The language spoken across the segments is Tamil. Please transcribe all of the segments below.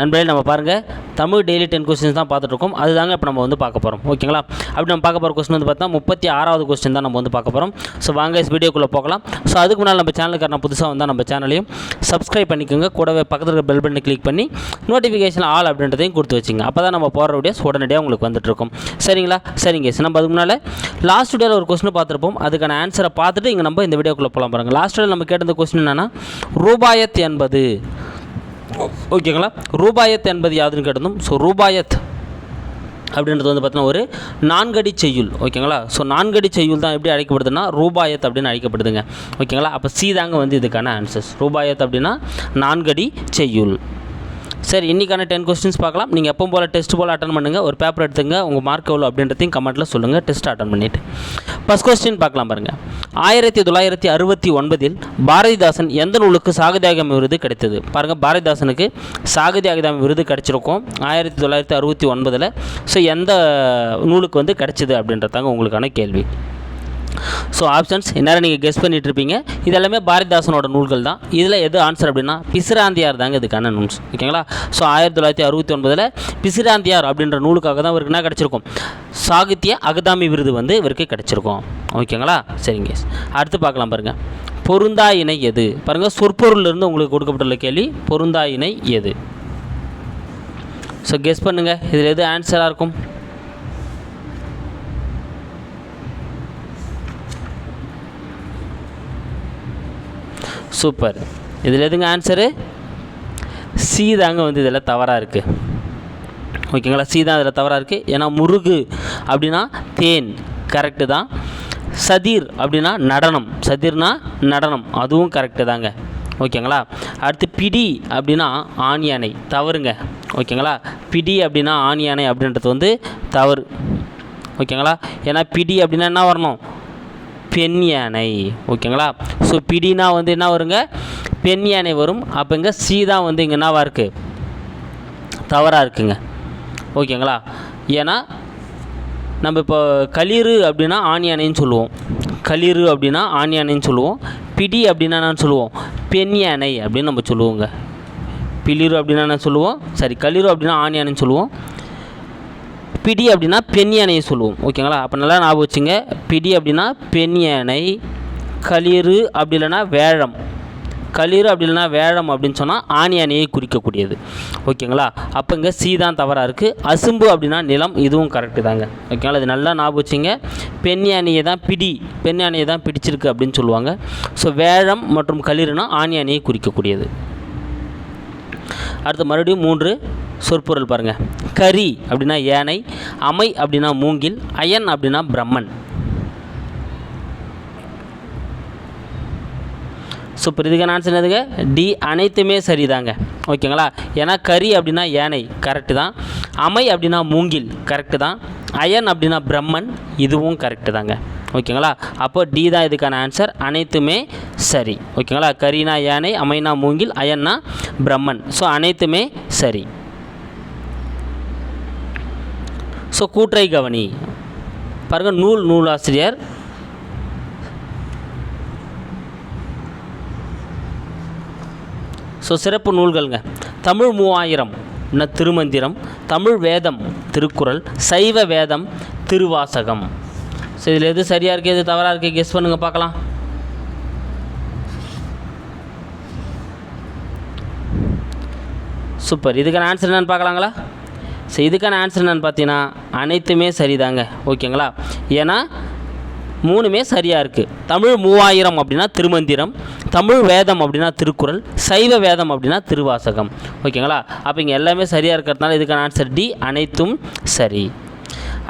நண்பர்களே நம்ம பாருங்கள் தமிழ் டெய்லி டென் கொஸ்டின்ஸ் தான் பார்த்துட்ருக்கோம். அது அதுதாங்க இப்போ நம்ம வந்து பார்க்க போகிறோம் ஓகேங்களா? அப்படி நம்ம பார்க்க போகிற கொஸ்டின் வந்து பார்த்தா முப்பத்தி ஆறாவது கொஸ்டின் தான் நம்ம வந்து பார்க்க போகிறோம் ஸோ வாங்க வீடியோக்குள்ளே போகலாம். ஸோ அதுக்கு முன்னால் நம்ம சேனலுக்கு நான் புதுசாக வந்தால் நம்ம சேனலையும் சப்ஸ்கிரைப் பண்ணிக்கோங்க. கூடவே பக்கத்தில் இருக்க பெல் பட்டனை கிளிக் பண்ணி நோட்டிஃபிகேஷன் ஆல் அப்படின்றதையும் கொடுத்து வச்சுங்க. அப்போ தான் நம்ம போகிற வீடியோஸ் உடனடியாக உங்களுக்கு வந்துட்டுருக்கும் சரிங்களா? சரிங்க நம்ம அதுக்கு முன்னால் லாஸ்ட் வீடியோவில் ஒரு கொஸ்டின் பார்த்துருப்போம். அதுக்கான ஆன்சரை பார்த்துட்டு இங்கே நம்ம இந்த வீடியோக்குள்ளே போகலாம் பாருங்கள் லாஸ்ட் வீடியோ நம்ம கேட்ட கொஸ்டின் என்னன்னா ரூபாயத் என்பது. ஓகேங்களா? ரூபாயத் என்பது யாதுன்னு கேட்டதும் ஸோ ரூபாயத் அப்படின்றது வந்து பார்த்தீங்கன்னா ஒரு நான்கடி செய்யுள். ஓகேங்களா? ஸோ நான்கடி செய்யுள் தான் எப்படி அழைக்கப்படுதுன்னா ரூபாயத் அப்படின்னு அழைக்கப்படுதுங்க. ஓகேங்களா? அப்போ சீதாங்க வந்து இதுக்கான ஆன்சர்ஸ் ரூபாயத் அப்படின்னா நான்கடி செய்யுள். சரி இன்றைக்கான டென் கொஸ்டின்ஸ் பார்க்கலாம். நீங்கள் எப்போ போல் டெஸ்ட் போல் அட்டன் பண்ணுங்கள் ஒரு பேப்பர் எடுத்துங்க. உங்கள் மார்க் எவ்வளோ அப்படின்றதையும் கமெண்ட்டில் சொல்லுங்கள் டெஸ்ட் அட்டன் பண்ணிவிட்டு ஃபஸ்ட் கொஸ்டின் பார்க்கலாம் பாருங்கள் ஆயிரத்தி தொள்ளாயிரத்தி அறுபத்தி ஒன்பதில் பாரதிதாசன் எந்த நூலுக்கு சாகித்யம் விருது கிடைத்தது? பாருங்கள் பாரதிதாசனுக்கு சாகித்யம் விருது கிடைச்சிருக்கும். ஆயிரத்தி தொள்ளாயிரத்தி அறுபத்தி ஒன்பதில். ஸோ எந்த நூலுக்கு வந்து கிடைச்சிது அப்படின்றதாங்க உங்களுக்கான கேள்வி. ஸோ ஆப்ஷன்ஸ் இந்நேரம் நீங்கள் கெஸ் பண்ணிகிட்ருப்பீங்க இது எல்லாமே பாரதிதாசனோட நூல்கள் தான். இதில் எது ஆன்சர் அப்படின்னா பிசிராந்தியார் தாங்க இதுக்கான நூல்ஸ். ஓகேங்களா? ஸோ ஆயிரத்தி தொள்ளாயிரத்தி அறுபத்தி ஒன்பதில் பிசிராந்தியார் அப்படின்ற நூலுக்காக தான் இவருக்கு என்ன கிடச்சிருக்கும்? சாகித்ய அகதாமி விருது வந்து இவருக்கு கிடச்சிருக்கும். ஓகேங்களா? சரிங்க அடுத்து பார்க்கலாம் பாருங்கள் பொருந்தா இணை எது? பாருங்கள் சொற்பொருளிலிருந்து உங்களுக்கு கொடுக்கப்பட்டுள்ள கேள்வி பொருந்தா இணை எது? ஸோ கெஸ் பண்ணுங்கள் இதில் எது ஆன்சராக இருக்கும்? சூப்பர். இதில் எதுங்க ஆன்சரு சி தாங்க வந்து இதில் தவறாக இருக்குது ஓகேங்களா சி தான் இதில் தவறாக இருக்குது ஏன்னா முருகு அப்படின்னா தேன். கரெக்டு தான். சதீர் அப்படின்னா நடனம். சதீர்னா நடனம். அதுவும் கரெக்டு தாங்க. ஓகேங்களா அடுத்து பிடி அப்படின்னா ஆண் யானை தவறுங்க. ஓகேங்களா பிடி அப்படின்னா ஆண் யானை அப்படின்றது வந்து தவறு. ஓகேங்களா ஏன்னா பிடி அப்படின்னா என்ன வரணும்? பெண் யானை. ஓகேங்களா? ஸோ பிடினா வந்து என்ன வருங்க? பெண் யானை வரும். அப்போ இங்கே சி தான் வந்து இங்கே என்னவா இருக்குது தவறாக இருக்குங்க. ஓகேங்களா? ஏன்னா நம்ம இப்போ களிறு அப்படின்னா ஆண் யானைன்னு சொல்லுவோம். களிறு அப்படின்னா ஆண் யானைன்னு சொல்லுவோம். பிடி அப்படின்னா நான் சொல்லுவோம்? பெண் யானை அப்படின்னு நம்ம சொல்லுவோங்க. பிளிறு அப்படின்னா நான் சொல்லுவோம்? சரி களிறு அப்படின்னா ஆண் யானைன்னு சொல்லுவோம். பிடி அப்படின்னா பெண் யானையை சொல்லுவோம். ஓகேங்களா அப்போ நல்லா ஞாபகம் வச்சுங்க. பிடி அப்படின்னா பெண் யானை களிறு அப்படி இல்லைன்னா வேழம். களிறு அப்படி இல்லைன்னா வேழம் அப்படின்னு சொன்னால் ஆண் யானையை குறிக்கக்கூடியது. ஓகேங்களா அப்போ இங்கே சி தான் தவறாக இருக்குது அசும்பு அப்படின்னா நிலம் இதுவும் கரெக்டு தாங்க. ஓகேங்களா இது நல்லா ஞாபகம் வச்சுங்க. பெண் யானையை தான் பிடி பெண் யானையை தான் பிடிச்சிருக்கு அப்படின்னு சொல்லுவாங்க. ஸோ வேழம் மற்றும் களிறுனா ஆண் யானையை குறிக்கக்கூடியது. அடுத்து மறுபடியும் மூன்று. சொற்பொருள் பாருங்கள் கரி அப்படின்னா யானை அமை அப்படின்னா மூங்கில் அயன் அப்படின்னா பிரம்மன். சூப்பர் இதுக்கான ஆன்சர் என்னதுங்க? டி அனைத்துமே சரிதாங்க. ஓகேங்களா? ஏன்னா கரி அப்படின்னா யானை கரெக்டு தான். அமை அப்படின்னா மூங்கில் கரெக்டு தான். அயன் அப்படின்னா பிரம்மன் இதுவும் கரெக்டு தாங்க. ஓகேங்களா? அப்போ டி தான் இதுக்கான ஆன்சர் அனைத்துமே சரி. ஓகேங்களா? கரினா யானை அமைனா மூங்கில் அயன்னா பிரம்மன். ஸோ அனைத்துமே சரி. ஸோ கூற்றை கவனி பாருங்கள் நூல் நூலாசிரியர். ஸோ சிறப்பு நூல்கள்ங்க. தமிழ் மூவாயிரம் என்ன திருமந்திரம். தமிழ் வேதம் திருக்குறள். சைவ வேதம் திருவாசகம். ஸோ இதில் எது சரியாக இருக்குது எது தவறாக இருக்குது கெஸ் பண்ணுங்கள் பார்க்கலாம். சூப்பர் இதுக்கான ஆன்சர் என்னென்னு பார்க்கலாங்களா? ஸோ இதுக்கான ஆன்சர் என்னன்னு பார்த்தீங்கன்னா அனைத்துமே சரிதாங்க. ஓகேங்களா ஏன்னா மூணுமே சரியாக இருக்குது தமிழ் மூவாயிரம் அப்படின்னா திருமந்திரம் தமிழ் வேதம் அப்படின்னா திருக்குறள் சைவ வேதம் அப்படின்னா திருவாசகம். ஓகேங்களா அப்போ இங்கே எல்லாமே சரியாக இருக்கிறதுனால இதுக்கான ஆன்சர் டி அனைத்தும் சரி.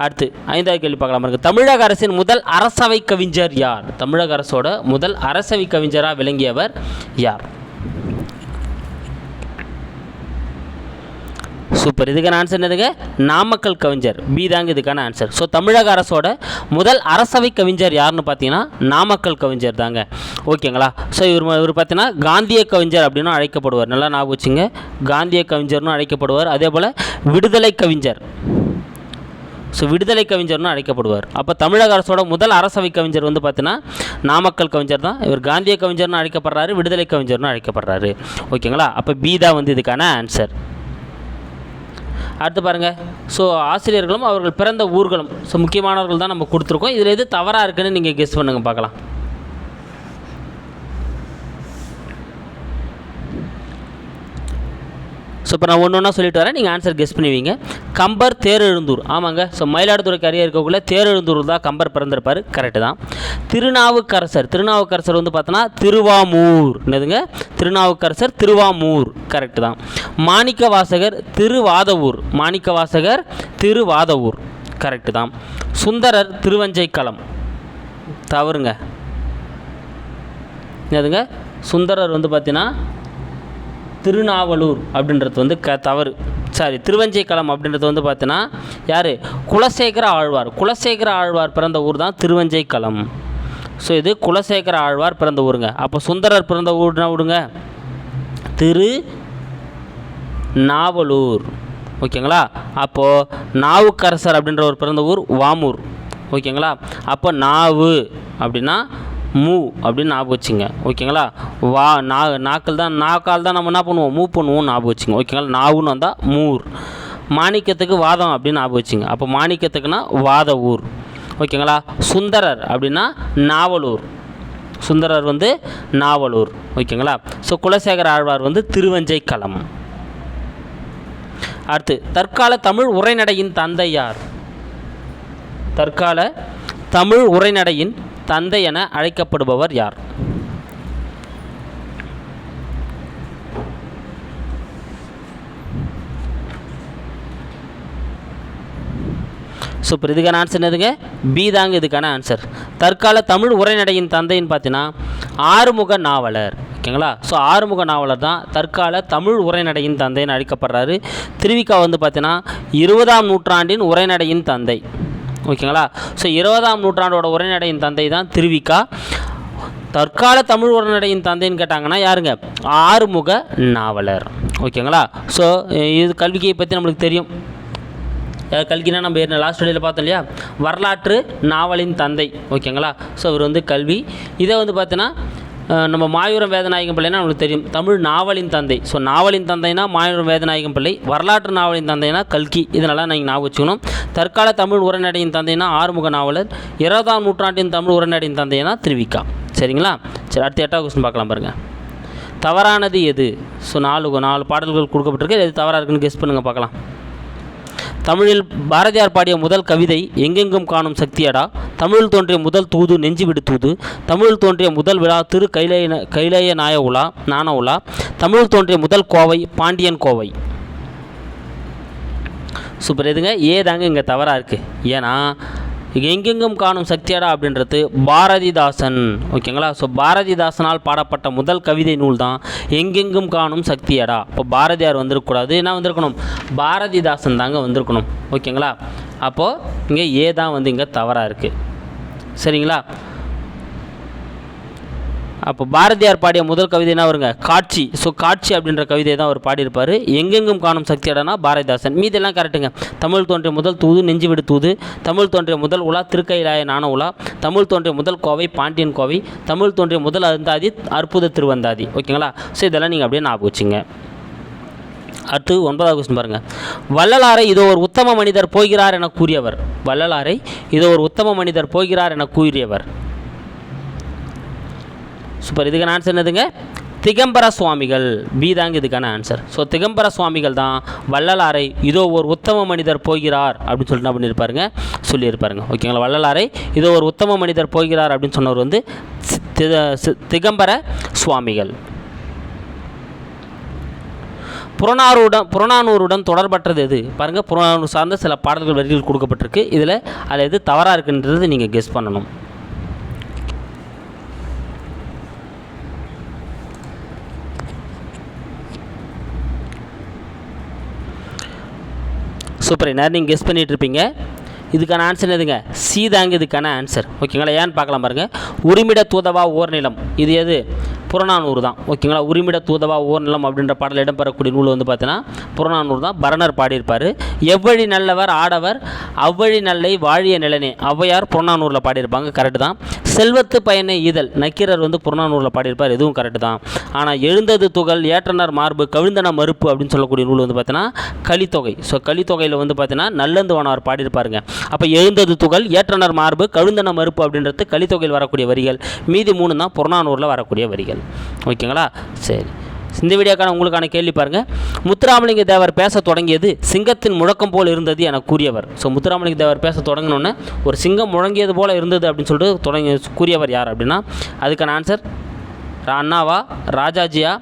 அடுத்து ஐந்தாவது கேள்வி பார்க்கலாம் இருக்குது தமிழக அரசின் முதல் அரசவை கவிஞர் யார்? தமிழக அரசோட முதல் அரசவை கவிஞராக விளங்கியவர் யார்? சூப்பர் இதுக்கான ஆன்சர் என்னதுங்க? நாமக்கல் கவிஞர். பி தாங்க இதுக்கான ஆன்சர் ஸோ தமிழக அரசோட முதல் அரசவை கவிஞர் யாருன்னு பார்த்தீங்கன்னா நாமக்கல் கவிஞர் தாங்க. ஓகேங்களா? ஸோ இவர் இவர் பார்த்தீங்கன்னா காந்திய கவிஞர் அப்படின்னு அழைக்கப்படுவார். நல்லா ஞாபகம் வச்சுங்க. காந்திய கவிஞர்னு அழைக்கப்படுவார். அதே போல் விடுதலை கவிஞர். ஸோ விடுதலை கவிஞர்னு அழைக்கப்படுவார். அப்போ தமிழக அரசோட முதல் அரசவை கவிஞர் வந்து பார்த்தீங்கன்னா நாமக்கல் கவிஞர் தான். இவர் காந்திய கவிஞர்னு அழைக்கப்படுறாரு விடுதலை கவிஞர்னு அழைக்கப்படுறாரு. ஓகேங்களா? அப்போ பி தான் வந்து இதுக்கான ஆன்சர் அடுத்து பாருங்கள் ஸோ ஆசிரியர்களும் அவர்கள் பிறந்த ஊர்களும் ஸோ முக்கியமானவர்கள் தான் நம்ம கொடுத்துருக்கோம். இதில் எது தவறாக இருக்குன்னு நீங்கள் கெஸ் பண்ணுங்கள் பார்க்கலாம். ஸோ இப்போ நான் ஒன்று ஒன்றா சொல்லிட்டு வரேன். நீங்கள் ஆன்சர் கெஸ் பண்ணுவீங்க. கம்பர் தேரெழுந்தூர். ஆமாங்க. ஸோ மயிலாடுதுறைக்கு அருகே இருக்கக்குள்ளே தேரெழுந்தூர் தான் கம்பர் பிறந்திருப்பார். கரெக்டு தான். திருநாவுக்கரசர். திருநாவுக்கரசர் வந்து பார்த்தோன்னா திருவாமூர். என்னதுங்க? திருநாவுக்கரசர் திருவாமூர். கரெக்டு தான். மாணிக்க வாசகர் திருவாதவூர். மாணிக்க வாசகர் திருவாதவூர். கரெக்டு தான். சுந்தரர் திருவஞ்சைக்களம். தவறுங்க. என்னதுங்க? சுந்தரர் வந்து பார்த்தீங்கன்னா திருநாவலூர் அப்படின்றது வந்து க தவறு. சாரி திருவஞ்சைக்களம் அப்படின்றது வந்து பார்த்தீங்கன்னா யார்? குலசேகர ஆழ்வார். குலசேகர ஆழ்வார் பிறந்த ஊர் தான் திருவஞ்சைக்களம் ஸோ இது குலசேகர ஆழ்வார் பிறந்த ஊருங்க. அப்போ சுந்தரர் பிறந்த ஊர்னா விடுங்க. திரு நாவலூர். ஓகேங்களா? அப்போது நாவுக்கரசர் அப்படின்ற ஒரு பிறந்த ஊர் வாமூர். ஓகேங்களா? அப்போ நாவு அப்படின்னா மூ அப்படின்னு ஞாபகம் வச்சுங்க. ஓகேங்களா? வா நா நாக்கள் தான் நாக்கால் தான் நம்ம என்ன பண்ணுவோம்? மூவ் பண்ணுவோம் ஞாபகம் வச்சுங்க. ஓகேங்களா? நாவுன்னு வந்தால் மூர். மாணிக்கத்துக்கு வாதம் அப்படின்னு ஞாபகம் வச்சுங்க. அப்போ மாணிக்கத்துக்குன்னா வாத ஊர். ஓகேங்களா? சுந்தரர் அப்படின்னா நாவலூர். சுந்தரர் வந்து நாவலூர். ஓகேங்களா? ஸோ குலசேகர ஆழ்வார் வந்து திருவஞ்சை களம் அடுத்து தற்கால தமிழ் உரைநடையின் தந்தையார். தற்கால தமிழ் உரைநடையின் தந்தை என அழைக்கப்படுபவர் யார்? சூப்பர். இதுக்கான ஆன்சர் என்னதுங்க? பி தாங்க இதுக்கான ஆன்சர் தற்கால தமிழ் உரைநடையின் தந்தைன்னு பார்த்தீங்கன்னா ஆறுமுக நாவலர். ஓகேங்களா? ஸோ ஆறுமுக நாவலர் தான் தற்கால தமிழ் உரைநடையின் தந்தைன்னு அழைக்கப்படுறாரு. திருவிக்கா வந்து பார்த்தீங்கன்னா இருபதாம் நூற்றாண்டின் உரைநடையின் தந்தை. ஓகேங்களா? ஸோ இருபதாம் நூற்றாண்டோட உரைநடையின் தந்தை தான் திருவிக்கா. தற்கால தமிழ் உரைநடையின் தந்தைன்னு கேட்டாங்கன்னா யாருங்க? ஆறுமுக நாவலர். ஓகேங்களா? ஸோ இது கல்விக்கையை பற்றி நம்மளுக்கு தெரியும். அஹ் கல்கினா நம்ம என்ன லாஸ்ட் வீடியோவில் பார்த்தோம் இல்லையா? வரலாற்று நாவலின் தந்தை. ஓகேங்களா? ஸோ அவர் வந்து கல்வி. இதை வந்து பார்த்தீங்கன்னா நம்ம மாயூரம் வேதநாயகம் பிள்ளைனா நம்மளுக்கு தெரியும். தமிழ் நாவலின் தந்தை. ஸோ நாவலின் தந்தைனா மாயூரம் வேதநாயகம் பிள்ளை. வரலாற்று நாவலின் தந்தைனா கல்கி. இதனெல்லாம் நீங்கள் ஞாபகம் வச்சுக்கணும். தற்கால தமிழ் உரைநடையின் தந்தைனா ஆறுமுக நாவலர். இருபதாம் நூற்றாண்டின் தமிழ் உரைநடையின் தந்தைனா திருவிக்கா. சரிங்களா? சரி அடுத்த எட்டாவது கொஸ்டின் பார்க்கலாம் பாருங்கள் தவறானது எது? ஸோ நாலு நாலு பாடல்கள் கொடுக்கப்பட்டிருக்கு. எது தவறாக இருக்குன்னு கெஸ் பண்ணுங்கள் பார்க்கலாம். தமிழில் பாரதியார் பாடிய முதல் கவிதை எங்கெங்கும் காணும் சக்தியடா? தமிழில் தோன்றிய முதல் தூது நெஞ்சு விடு தூது. தமிழில் தோன்றிய முதல் விழா திரு கைலைய கைலைய நாய உலா நாண உலா தமிழில் தோன்றிய முதல் கோவை பாண்டியன் கோவை. சூப்பர். எதுங்க? ஏதாங்க இங்கே தவறாக இருக்குது ஏன்னா எங்கெங்கும் காணும் சக்தியடா அப்படின்றது பாரதிதாசன். ஓகேங்களா? ஸோ பாரதிதாசனால் பாடப்பட்ட முதல் கவிதை நூல் தான் எங்கெங்கும் காணும் சக்தியடா. இப்போ பாரதியார் வந்திருக்கக்கூடாது. என்ன வந்திருக்கணும்? பாரதிதாசன் தாங்க வந்திருக்கணும். ஓகேங்களா? அப்போது இங்கே ஏ தான் வந்து இங்கே தவறாக இருக்குது சரிங்களா? அப்போ பாரதியார் பாடிய முதல் கவிதை என்ன வருங்க? காட்சி. ஸோ காட்சி அப்படின்ற கவிதை தான் அவர் பாடியிருப்பார். எங்கெங்கும் காணும் சக்தியடனா பாரதிதாசன். மீதெல்லாம் கரெக்டுங்க தமிழ் தோன்றிய முதல் தூது நெஞ்சு விடு தூது. தமிழ் தோன்றிய முதல் உலா திருக்கையிலாய நான உலா. தமிழ் தோன்றிய முதல் கோவை பாண்டியன் கோவை. தமிழ் தோன்றிய முதல் அருந்தாதி அற்புத திருவந்தாதி. ஓகேங்களா? ஸோ இதெல்லாம் நீங்கள் அப்படியே ஞாபகம் வச்சுங்க. அடுத்து ஒன்பதாவது கொஸ்டின் பாருங்கள் வள்ளலாரை இதோ ஒரு உத்தம மனிதர் போகிறார் என கூறியவர். வள்ளலாரை இதோ ஒரு உத்தம மனிதர் போகிறார் என கூறியவர். சூப்பர். இதுக்கான ஆன்சர் என்னதுங்க? திகம்பர சுவாமிகள். பி தாங்க இதுக்கான ஆன்சர் ஸோ திகம்பர சுவாமிகள் தான் வள்ளலாரை இதோ ஒரு உத்தம மனிதர் போகிறார் அப்படின்னு சொல்லிட்டு என்ன பண்ணியிருப்பாருங்க சொல்லியிருப்பாருங்க. ஓகேங்களா? வள்ளலாரை இதோ ஒரு உத்தம மனிதர் போகிறார் அப்படின்னு சொன்னவர் வந்து சி- திகம்பர சுவாமிகள். புறநானூருடன் புறநானூருடன் தொடர்பற்றது எது? பாருங்கள் புறநானூறு சார்ந்த சில பாடல்கள் வரிகள் கொடுக்கப்பட்டிருக்கு. இதில் அதில் எது தவறாக இருக்குன்றது நீங்கள் கெஸ் பண்ணணும். சூப்பர் நேரம் நீங்கள் கெஸ் பண்ணிட்டு இருப்பீங்க. இதுக்கான ஆன்சர் எதுங்க சி தாங்க இதுக்கான ஆன்சர் ஓகேங்களா ஏன்னு பார்க்கலாம் பாருங்கள் உரிமிட தூதவா ஓர் நிலம். இது எது? புறநானூறு தான். ஓகேங்களா? உரிமிட தூதவா ஓர் நிலம் அப்படின்ற பாடல் இடம்பெறக்கூடிய நூல் வந்து பார்த்தீங்கன்னா புறநானூறு தான். பரணர் பாடியிருப்பார். எவ்வழி நல்லவர் ஆடவர் அவ்வழி நல்லை வாழிய நிலனே. ஔவையார் புறநானூரில் பாடியிருப்பாங்க. கரெக்டு தான். செல்வத்து பயனை ஈதல். நக்கீரர் வந்து புறநானூரில் பாடியிருப்பார். எதுவும் கரெக்டு தான். ஆனால் எழுந்தது துகள் ஏற்றனர் மார்பு கவிழ்ந்தன மறுப்பு அப்படின்னு சொல்லக்கூடிய நூல் வந்து பார்த்தீங்கன்னா கலித்தொகை. ஸோ கலித்தொகையில் வந்து பார்த்தீங்கன்னா நல்லந்துவனார் பாடியிருப்பாருங்க. அப்போ எழுந்தது துகள் ஏற்றனர் மார்பு கவிழ்ந்தன மறுப்பு அப்படின்றது கலித்தொகையில் வரக்கூடிய வரிகள். மீதி மூணு தான் புறநானூரில் வரக்கூடிய வரிகள். ஓகேங்களா? சரி. இந்த வீடியோக்கான உங்களுக்கான கேள்வி பாருங்கள் முத்துராமலிங்க தேவர் பேச தொடங்கியது சிங்கத்தின் முழக்கம் போல் இருந்தது என கூறியவர். ஸோ முத்துராமலிங்க தேவர் பேச தொடங்கினோன்னே ஒரு சிங்கம் முழங்கியது போல் இருந்தது அப்படின்னு சொல்லிட்டு தொடங்கி கூறியவர் யார் அப்படின்னா அதுக்கான ஆன்சர் அண்ணாவா ராஜாஜியா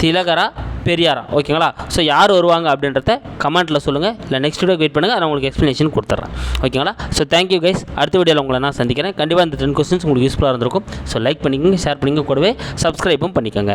திலகரா பெரியாரா. ஓகேங்களா ஸோ யார் வருவாங்க அப்படின்றத கமெண்ட்டில் சொல்லுங்கள் இல்லை நெக்ஸ்ட் வீடியோ வெயிட் பண்ணுங்கள் நான் உங்களுக்கு எக்ஸ்ப்ளனேஷன் கொடுத்துட்றேன் ஓகேங்களா ஸோ தேங்க்யூ கைஸ் அடுத்த வீடியோவில் உங்களை நான் சந்திக்கிறேன். கண்டிப்பாக இந்த டென் கொஸ்டின்ஸ் உங்களுக்கு யூஸ்ஃபுல்லாக இருந்திருக்கும். ஸோ லைக் பண்ணிக்கோங்க ஷேர் பண்ணிங்க கூடவே சப்ஸ்கிரைபும் பண்ணிக்கோங்க.